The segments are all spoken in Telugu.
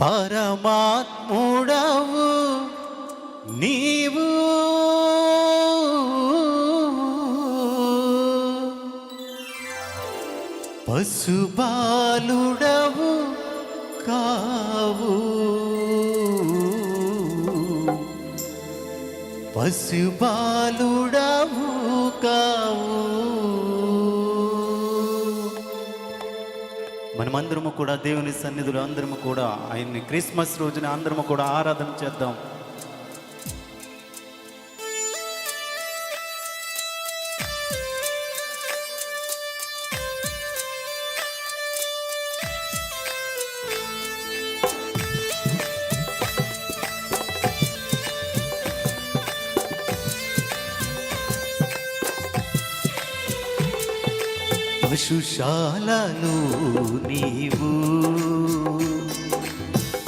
పరమాత్ముడవు నీవు. పశుబాలుడవు కావు. పశుబాలుడవు కావు. మనమందరము కూడా దేవుని సన్నిధులు అందరము కూడా ఆయన్ని క్రిస్మస్ రోజున అందరము కూడా ఆరాధన చేద్దాం. పశుశాలలో నీవు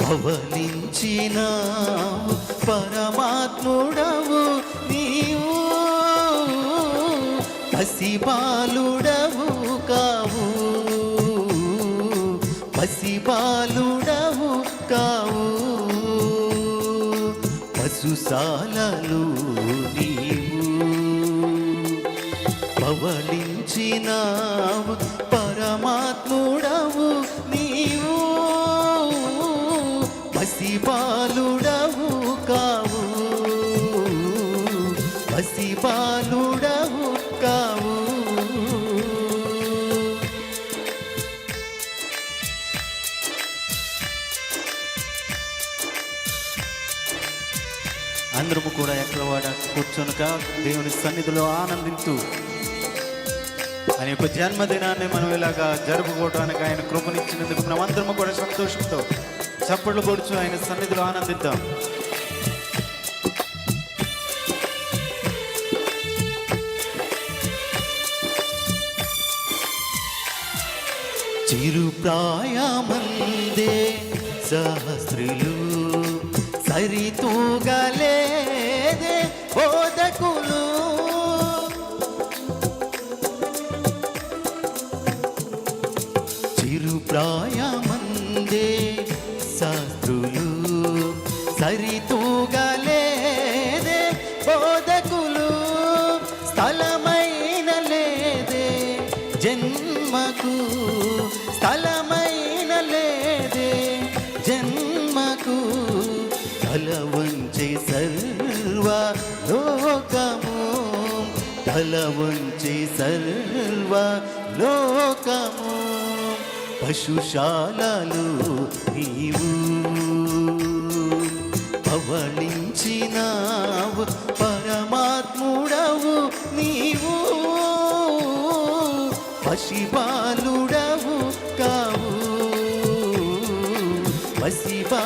పవలించిన పరమాత్ముడవు నీవు పసిబాలుడవు కావు పసిబాలుడవు కావు పశుశాలలు పవళించినావు పరమాత్ముడవు నీవు. పసిపాలుడవు కావు. పసిపాలుడవు కావు. అందరము కూడా ఎక్కడ వాడ కూర్చొనుక దేవుని సన్నిధిలో ఆనందించు. ఆయన యొక్క జన్మదినాన్ని మనం ఇలాగా జరుపుకోవడానికి ఆయన కృపనిచ్చినందుకు మనం కూడా సంతోషంతో చప్పట్లు కొడుచు ఆయన సన్నిధిలో ఆనందిద్దాం. చిరు ప్రాయమందే సహస్రులు సరితూగలే సరితూగలేదే బోధకులు స్థలమైన లేదే జన్మకు స్థలమైన లేదే జన్మకు తల వంచే సర్వ లోకము తల వంచే సర్వ లోకము పశుశాలలు నీవు పవళించినావు పరమాత్ముడవు నీవు. పశిపాలుడవు కావు పశిపా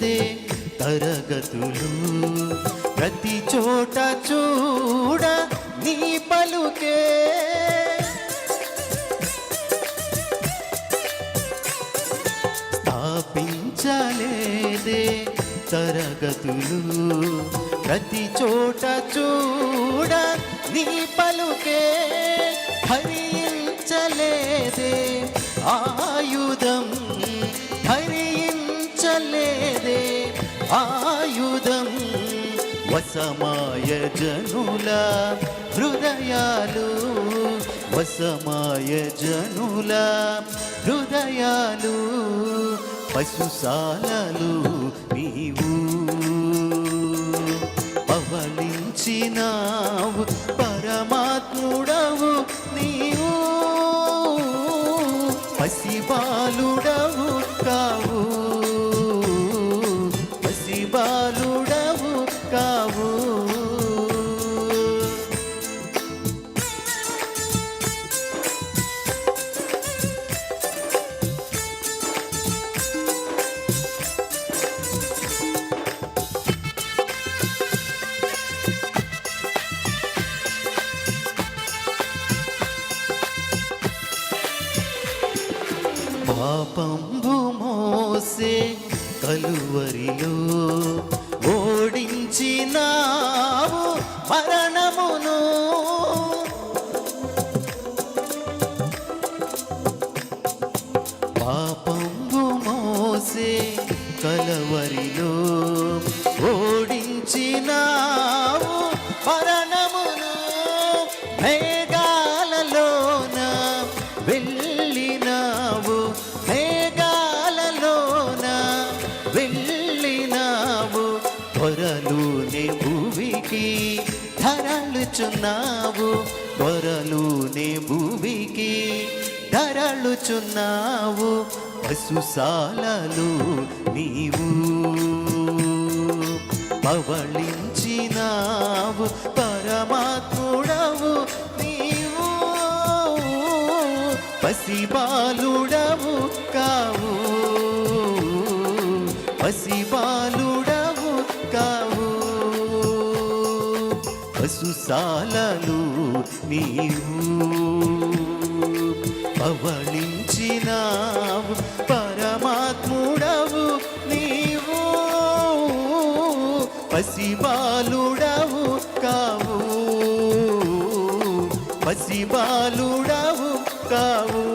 స్థాపించలేదే తరగతులు. ప్రతి చోట చూడ నీ పలుకే. స్థాపించలేదే తరగతులు. ప్రతి చోట చూడ నీ పలుకే. హరించలేదే ఆయుధ ఆయుధం వసమాయ జనుల హృదయాలు వసమాయ జనుల హృదయాలు పశుశాలలు నీవు. పవలించినావు పరమాత్ముడవు నీవు. పసిబాలుడవు కావు పాపంబు మోసే కలువరిలో ఓడించినావు మరణమును. పాపంబు మోసే కలవరిలో ఓడించినావు మరణ త్వరలోనే భూమికి ధరలుచున్నావు పశుశాలలు నీవు. పవళించినావు పరమాత్ముడవు నీవు. పసిబాలుడవు పశుశాలలు నీవు. పవళించినావు పరమాత్ముడవు నీవు. పసిబాలుడవు కావు. పసిబాలుడవు కావు.